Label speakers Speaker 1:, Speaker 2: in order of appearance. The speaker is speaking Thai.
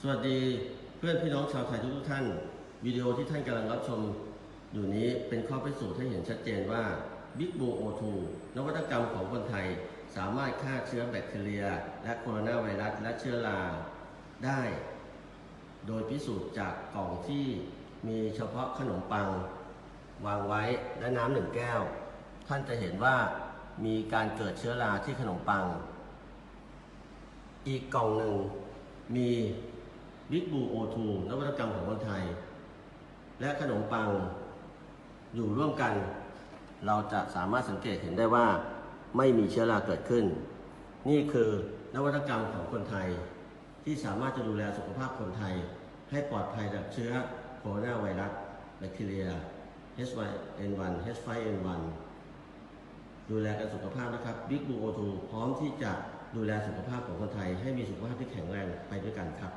Speaker 1: สวัสดีเพื่อนพี่น้องชาวไทยทุกท่าน วิดีโอที่ท่านกำลังรับชม อยู่นี้เป็นข้อพิสูจน์ให้เห็นชัดเจนว่า Big b o O2 นวัตกรรมของคนไทย สามารถฆ่าเชื้อแบคทีเรีย และโคโรนาไวรัสและเชื้อราได้ โดยพิสูจน์จากกล่องที่มีเฉพาะขนมปัง วางไว้และน้ำหนึ่งแก้ว ท่านจะเห็นว่ามีการเกิดเชื้อราที่ขนมปัง อีกกล่องหนึ่งมี บิ๊กบูโอทูนวัตกรรมของคนไทย และขนมปังอยู่ร่วมกัน เราจะสามารถสังเกตเห็นได้ว่าไม่มีเชื้อราเกิดขึ้น นี่คือนวัตกรรมของคนไทย ที่สามารถจะดูแลสุขภาพคนไทย ให้ปลอดภัยจากเชื้อโคโรนาไวรัสแบคทีเรีย H1N1 H5N1 ดูแลกันสุขภาพนะครับ Big Blue O2 พร้อมที่จะดูแลสุขภาพของคนไทย ให้มีสุขภาพที่แข็งแรงไปด้วยกันครับ